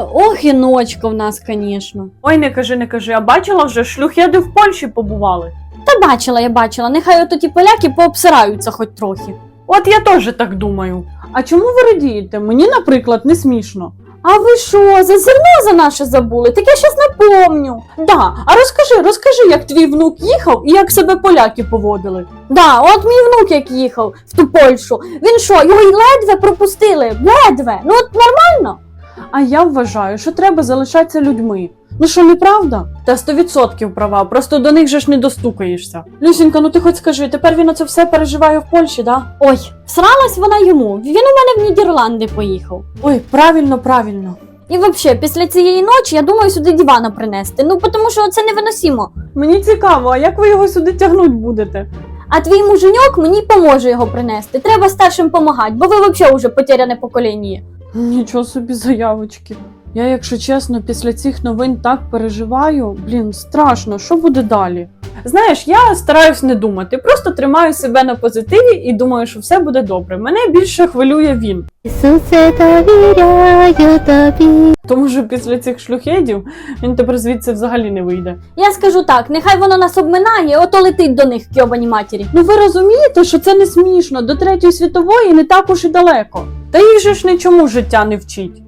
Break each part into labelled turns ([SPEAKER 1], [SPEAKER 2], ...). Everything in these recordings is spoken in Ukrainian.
[SPEAKER 1] ох і ночка в нас, звісно.
[SPEAKER 2] Ой, не кажи, не кажи, а бачила вже шлюхеди в Польщі побували.
[SPEAKER 1] Та бачила, я бачила, нехай ото ті поляки пообсираються хоч трохи.
[SPEAKER 2] От я теж так думаю. А чому ви радієте? Мені, наприклад, не смішно.
[SPEAKER 1] А ви що, за зерно за наше забули? Так я щас напомню.
[SPEAKER 2] Да, а розкажи, розкажи, як твій внук їхав і як себе поляки поводили.
[SPEAKER 1] Да, от мій внук як їхав в ту Польщу. Він що, його й ледве пропустили? Ледве. Ну от нормально.
[SPEAKER 2] А я вважаю, що треба залишатися людьми. Ну що, неправда? Та сто відсотків права, просто до них же ж не достукаєшся. Люсінька, ну ти хоч скажи, тепер він оце все переживає в Польщі, да?
[SPEAKER 1] Ой, всралась вона йому. Він у мене в Нідерланди поїхав.
[SPEAKER 2] Ой, правильно, правильно.
[SPEAKER 1] І взагалі, після цієї ночі я думаю сюди дивана принести. Ну тому що це невиносимо.
[SPEAKER 2] Мені цікаво, а як ви його сюди тягнуть будете?
[SPEAKER 1] А твій муженьок мені поможе його принести. Треба старшим помагати, бо ви взагалі вже потеряне покоління.
[SPEAKER 2] Нічого собі заявочки. Я, якщо чесно, після цих новин так переживаю. Блін, страшно, що буде далі? Знаєш, я стараюсь не думати, просто тримаю себе на позитиві і думаю, що все буде добре. Мене більше хвилює він.
[SPEAKER 3] Ісусе, довіряю тобі.
[SPEAKER 2] Тому що після цих шлюхедів він тепер звідси взагалі не вийде.
[SPEAKER 1] Я скажу так, нехай воно нас обминає, ото летить до них кьобані матері.
[SPEAKER 2] Ну ви розумієте, що це не смішно, до третьої світової не так уж і далеко. Та їх же ж нічому життя не вчить.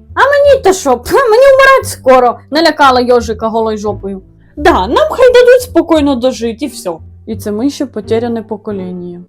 [SPEAKER 1] Ні, то що, пх, мені вмирать скоро, налякала йожика голою жопою.
[SPEAKER 2] Да, нам хай дадуть спокійно дожити і все. І це ми ще потеряне покоління.